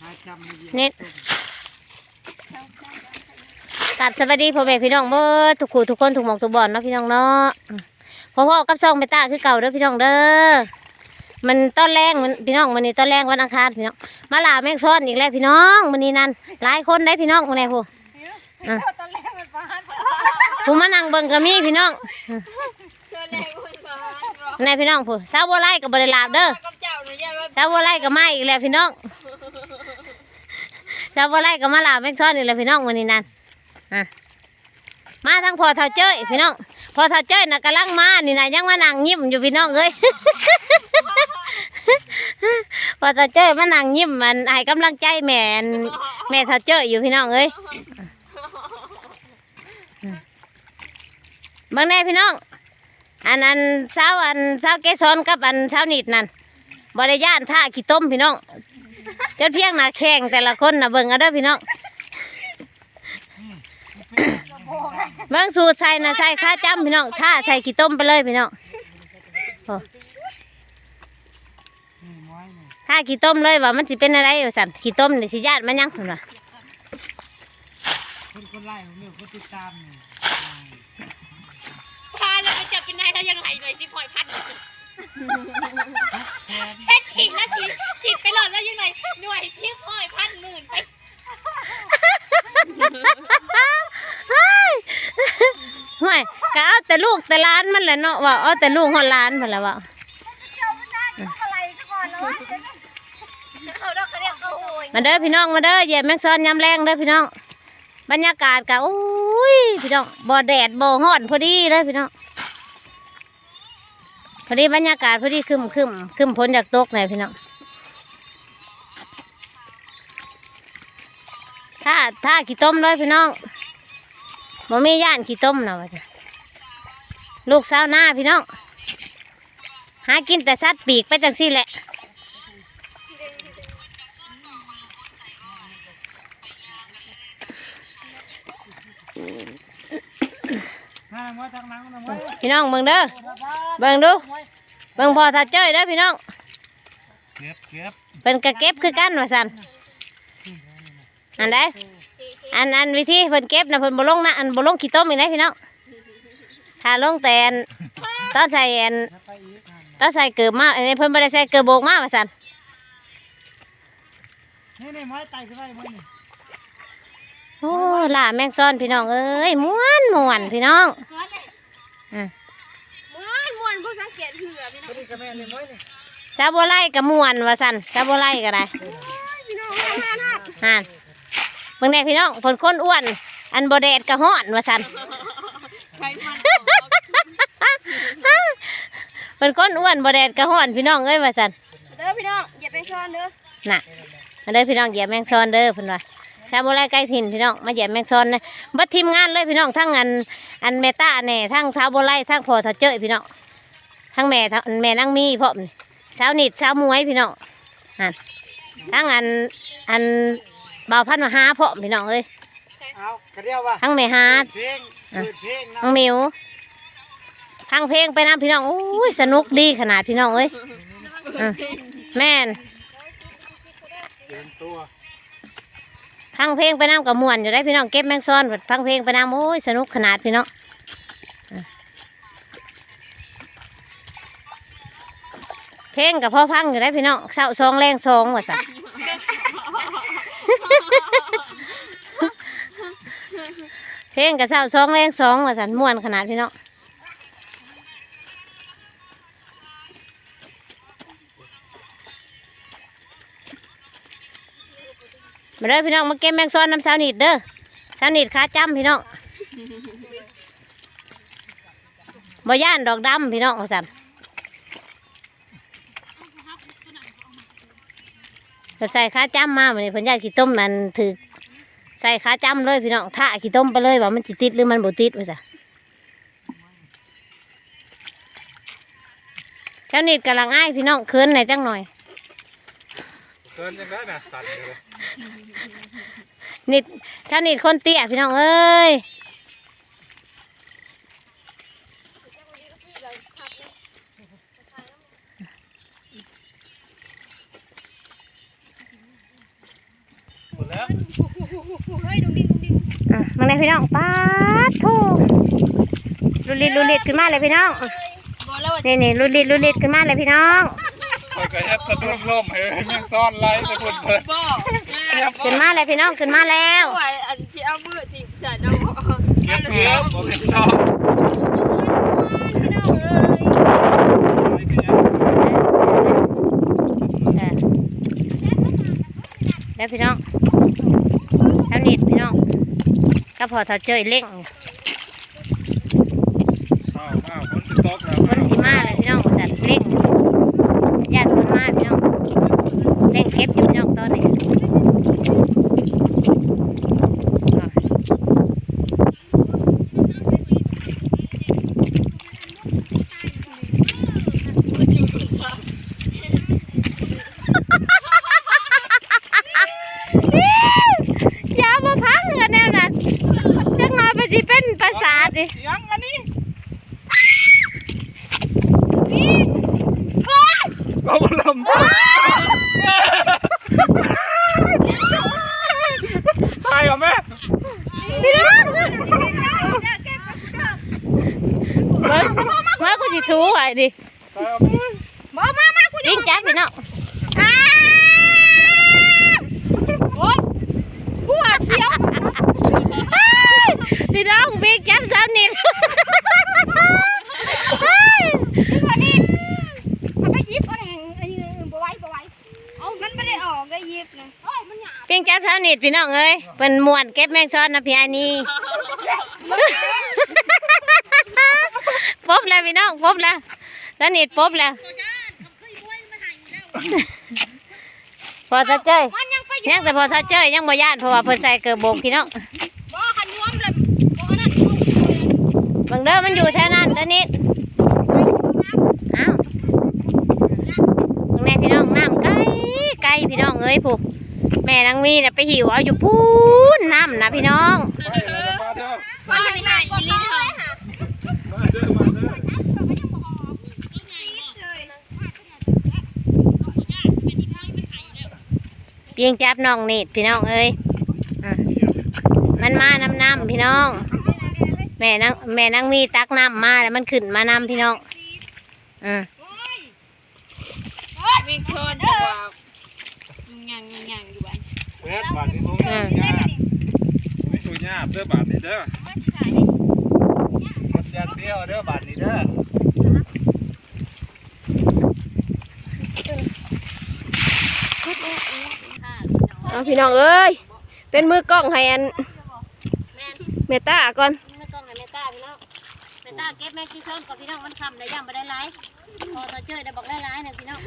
ขาจำไม่ดีเน็ตกับสวัสดีพ่อแม่พี่น้องเบิดทุกคู่ทุกคนทุกหมองทุกบ่อนเนาะพี่น้องเนาะอืมพ่อพ่อกับซองเมตตาคือเก่าเด้อพี่น้องเด้อมันต้นแรงมันพี่น้องมันนี่ต้นแรงวันอังคารพี่น้องมาลาแม่งซ้อนอีกแล้วพี่น้องมันนี่นั่นหลายคนได้พี่น้องมันไหนผู้ตอนแรกมันฟ้าผู้มานั่งเบิ่งก็มีพี่น้องตอนแรกมันฟ้าบอกในพี่น้องผู้สาวบัวไล่กับบริลาบเด้อกับเจ้าหน่อยย่าว่าสาวบัวไล่ก็มาอีกแล้วพี่น้อง สาวบัวไล่ก็มาลาแม่งซ้อนอีกแล้วพี่น้องมันนี่นั่นอะมาทั้งพอเท่าเจ้ยพี่น้องพอเท่าเจ้ยน่ะกำลังมานี่นะยังมานั่งยิ้มอยู่พี่น้องเอ้ย พอเท่าเจ้ยมานั่งยิ้มมันให้กำลังใจแม่นแม่เท่าเจ้ยอยู่พี่น้องเอ้ยบางแน่พี่น้อง อันอันเช้าอันเช้าเกสรกับอันเช้านิดนั่นบริยานท่าขี้ต้มพี่น้อง จนเพียงหนาแข่งแต่ละคนนะเบิ่งเอาเด้อพี่น้องเบิ่งสูตรใส่นะใส่ข้าจ้ำพี่น้องท่าใส่ขี้ต้มไปเลยพี่น้องโอ้ท่าขี้ต้มเลยว่ามันสิเป็นอะไรว่สั่นขี้ต้มนี่สิญาติมันยังพุ่นว่ะคนคนไล่ผมเนี่ยคนติดตามนี่พาเลยไปจับเป็นนายแล้วยังไหลหน่อยสิพลอยพัด แทนเฮ็ดทิ้งนะทิ้งทิ้งไปหลอดแล้วยังไงหน่วยสิพลอยพัดหมื่นไปห่วยก็เอาแต่ลูกแต่หล้านมันแหละเนาะว่าเอาแต่ลูกหอดหล้านพุ่นละว่าอะไรก่อนเลยเขาดอกกระเดียกเขาโหยมาเด้อพี่น้องมาเด้อเหยียบแมงซอนยำแรงเด้อพี่น้อง บรรยากาศกะอุ้ยพี่น้องบ่แดดบ่ฮ้อนพอดีเลยพี่น้อง พอดีบรรยากาศพอดีคึมคึมคึมพ้นจากตกเลยพี่น้องถ้าถ้าขี่ต้มด้วยพี่น้องมมีย่านขี่ต้มนะว่าจ้ะลูกสาวหน้าพี่น้อง หากินแต่สัตว์ปีกไปจังซี่แหละ มาม้อยทางหลังนะม้อย พี่น้องเบิ่งเด้อเบิ่งดูเบิ่งพอถ้าเจ้ยเด้อพี่น้องเก็บเก็บเป็นกระเก็บคือกันว่าซั่นอันใดอันอันวิธีเพิ่นเก็บนะเพิ่นบ่ลงนะอันบ่ลงขี้ต้มอีกนะพี่น้องถ้าลงแต่อันตอนใส่อันถ้าไปอีกนั่นตอนใส่เกือบมาเอ้ยเพิ่นบ่ได้ใส่เกือบโบกมาว่าซั่นนี่นี่ม้อยไต่ขึ้นไปม้อยนี่โอ้ล่าแมงซ่อนพี่น้องเอ้ยม่วนม่วนพี่น้อง อืมม้วนม้วนผู้สังเกตเหือพี่น้พอดีกับแม่นี่ม้อยนี่ซาบัวไล่ก็ม่วนว่าซั่นซาบัวไล่ก็ได้พี่น้องแม่นาดห่านเบิ่งแน่พี่น้องเพิ่นคนอ้วน อันบ่แดดก็ฮ้อนว่าซั่นใครมันเป็นก้นอ้วนบ่แดดกระห้อนพี่น้องเอ้ยว่าสันเด้อพี่น้องอย่าไปซ่อนเด้อ น่ะมาเด้อพี่น้องเหยียบแมงซอนเด้อเพิ่นว่า ชาวโบราณใกล้ถิ่นพี่น้องมาเหยียบแมงซอนนะเบัดทีมงานเลยพี่น้องทั้งอันอันเมตาแน่ทั้งชาวโบราณทั้งพ่อเฒ่าเจ้ยพี่น้องทั้งแม่ทั้งแม่นั่งมีพร้อมนี่สาวนิดสาวมวยพี่น้องนั่นทั้งอันอันบ่าวพันมาหาพร้อมพี่น้องเอ้ยเอากระเดียวว่ะทั้งแม่ฮาดเพลงเปิดเพลงนะทั้งมิวทั้งเพลงไปนํพี่น้องโอ้ยสนุกดีขนาดพี่น้องเอ้ยอืมแม่นเตรียมตัว ฟังเพลงไปน้ำกับมวนอยู่ได้พี่น้องเก็บแมงซ้อนฟังเพลงไปน้ำโอ้ยสนุกขนาดพี่น้องเพลงกับพ่อพังอยู่ได้พี่น้องเศร้าซองแรงซองว่าสัเพลงกับเศร้าซองแรงซองว่าสันม่วนขนาดพี่น้อง มาเด้อพี่น้องมาเก็บแมงซ้อนน้ำสาวนิดเด้อสาวนิดขาจำพี่น้องบ่ย่านดอกดำพี่น้องว่าสั่นใส่ขาจำมาเหมือนเพิ่นยาขี้ต้มมันถือใส่ขาจำเลยพี่น้องท่าขี้ต้มไปเลยว่ามันติดหรือมันบ่ติดว่าซะสาวนิดกำลังอ้ายพี่น้องเคินหน่อยจังหน่อย เกินยังไงนะสั่นเลยนิดชาวนิดคนเตี้ยพี่น้องเอ้ยแล้วเฮ้ยดุดิงดุดิงอะมาเลยพี่น้องป้าดโถลุลิดลุลิดขึ้นมาเลยพี่น้อง บอกแล้วว่า นี่นี่ลุลิดลุลิดขึ้นมาเลยพี่น้อง คอยกระเฮ็ดสะดุดล่มให้แม่งซ่อนไล่ไปพุ่นเพิ่นบอกขึ้นมาเลยพี่น้องขึ้นมาแล้วว่าอันที่เอามือที่ใส่น้ำเก็บเยอะบ่เป็นซ่อนแล้วพี่น้องแล้วนิดพี่น้องก็พอเท่าเจยเล่งฝนสิตกแล้วคนสิมาเลยพี่น้องจัดเล่งญาติคนมาพี่น้องเล่งเก็บอยู่พี่น้องตอนนี้อะอย่ามาพังกันแนวนั้นจังน้อยไปสิเป็นประสาท ดิยังอันนี้เอาลมตายเหรอแม่มามากูสิถูไว้ดิตายเหรอแม่มามามาคุณยิงจับพี่น้องโอ๊ยหัวเสียว พี่น้องบิ๊กจับสามนิดหัวนี่มันไปยิบเอาแหงไอ้นี่บ่ไหวบ่ไหวเอามันไม่ได้ออกก็ยิบนะโอ้ยมันหยาบปิงจับสามนิดพี่น้องเอ้ยเป็นมวนเก็บแมงซ้อนนะพี่อันนี้ปบแล้วพี่น้องปบแล้วสามนิดปบแล้วพอถ้าเจ้ยมันยังไปยังแต่พอถ้าเจ้ยยังบ่ย่านเพราะว่าเพิ่นใส่เกลือโบกพี่น้อง บ่ขันยวมเลยบ่อันนั้น เบางเด้อมันอยู่แถวนั้นตอนนี้อ้าวตรงนี้พี่น้องน้ำไกลไกลพี่น้องเอ้ยผู้แม่นางมีเนี่ยไปหิวเอาอยู่พูนน้ำนะพี่น้องปแล้วมาเด้อมาในหายอีลิทอมาเพียงจับน้องเนิดพี่น้องเอ้ยมันมาน้ำน้ำพี่น้อง แม่นางแม่นางมีตักน้ำมาแล้วมันขึ้นมานำพี่น้องอ่าวิ่งชนดีกว่ายังยังยังอยู่บ้านแม่บาดนี้บ่มีหยาบไม่ถูกหยาบเด้อบาดนี้เด้อมันเสียเดียวเด้อบาดนี้เด้อเอาพี่น้องเอ้ย เป็นมือกล้องให้อันเมตาก่อนาเก็บแม่ที่ซ่อนกับพี่น้องมันคำได้ย่ำมาได้ร้ายพอเราเจอได้บอกได้ร้ายเนี่ยพี่น้อง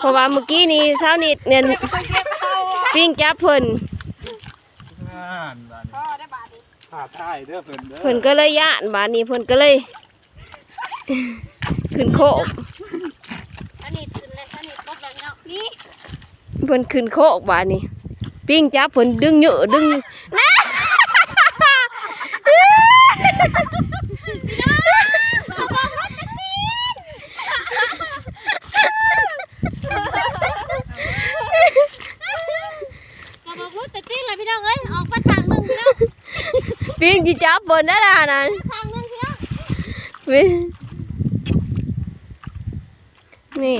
เพราะว่าเมื่อกี้นี้เช้านิดเนี่ยไปเก็บเอาปิ้งจับเพิ่นงานบาดนี้พ่อได้บาทดิขาดท้ายเด้อเพิ่นเด้อเพิ่นก็เลยย่านบาดนี้เพิ่นก็เลย ขึ้นโคกอันนี้ขึ้นเลยอันนี้ครบแล้วพี่น้องนี่เพิ่นขึ้นโคกบาดนี้ ปิ้งจับเพิ่นดึงเยอะดึงนะ กระบอกพูดแต่จริงเลยพี่น้องเอ้ยออกมาทางนึงพี่น้อง ปิ้งจิจับเพิ่นได้ล่ะนั่นทางนึงพี่น้องปิ้งนี่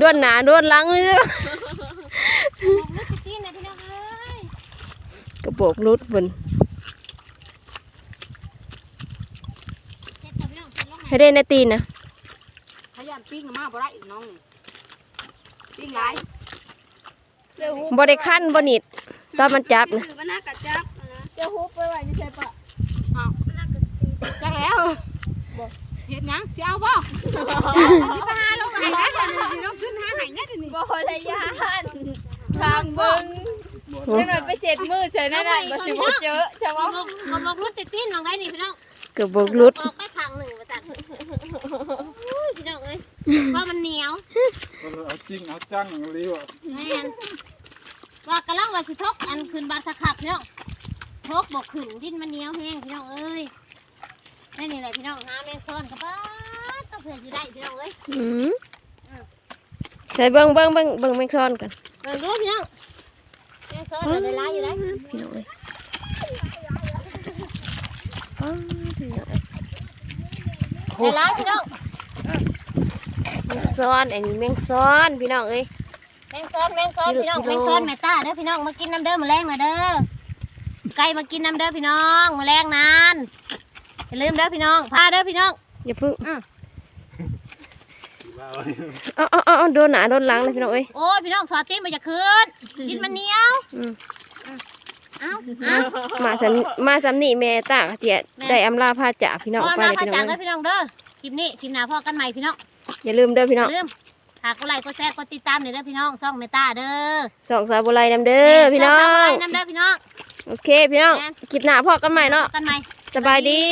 ด้วนหนาด้วนลังเลยกพูดแต่จริงเลยพี่น้องเอ้ยกระโปรงรุดบแต่พี่น้อลให้ได้นาตีนนะขยันปิ้งมาบ่ได้น้องปิ้งหลายบ่ได้คันบ่นิดตอนมันจับนะมันน่ากระจับจะฮุบไปไว้นี่ใช่ปะ จังแล้วเฮ็ดหยังสิเอาบ่สิไปหาลงไหนได้เดี๋ยวนี้ลงขึ้นหาไหนได้เดี๋ยวนี้บ่ได้ยานทางเบิ่งโอ้จังหน่อยไปเสร็จมือเฉยนั่นน่ะบ่สิบ่เจอใช่บ่บ่บอกรุดติดตีนน้องได้นี่พี่น้องกระโปรงรุดออกไปข้างหนึ่งว่าจังพี่น้องเอ้ยว่ามันเหนียวเอาจริงเอาจังเรียวแม่นว่ากำลังว่าสิทกอันขึ้นบาสะขับพี่น้องทกบอกขึ้นดินมันเหนียวแห้งพี่น้องเอ้ย นี่นี่แหละพี่น้องหาแมงซ้อนกับป้าต้องเผื่อสิได้พี่น้องเอ้ยอืมใส่เบิ่งเบิ่งเบิ่งเบิ่งแมงซอนก่อนเบิ่งดูพี่น้องแมงซ้อนได้ร้ายอยู่ได้พี่น้องเอ้ยอ้าวพี่น้องเอ้ยได้ร้ายพี่น้องแมงซ้อนอันนี้แมงซ้อนพี่น้องเอ้ยแมงซ้อนแมงซ้อนพี่น้องกิแมโลงซ้อนแม่ต้าเด้อพี่น้องมากินน้ำเด้อมาแรงมาเด้อไก่มากินน้ำเด้อพี่น้องมาแรงนาน อย่าลืมเด้อพี่น้องพาเด้อพี่น้อง อย่าพึ่งอืม เอาเอาเอาเอาโดนหนาโดนหลังเลยพี่น้องเอ้ย โอ้ยพี่น้องสอดตีนมาจะคืนกินมันเหนียวอืม เอ้าเอ้ามาสำมาสำนี่แม่ตากะเจียแม่ได้อำลาพาจากพี่น้องพ่อไปมาเลยพาพี่น้จัองงเด้อพี่น้องเด้อคลิปนี้คลิปหน้าพ่อกันใหม่พี่น้องอย่าลืมเด้อพี่น้องอย่าลืมฝากกดไลค์กดแชร์กดติดตามหน่อยเด้อพี่น้องซ่องเมตาเด้อสองสาวบุไรนำเด้อพี่น้อซ่สาวงไว้น้ำเด้อพี่น้อง โอเคพี่น้องแม่น คลิปหน้าพอกันใหม่เนาะ กันใหม่สบายดี สบายดี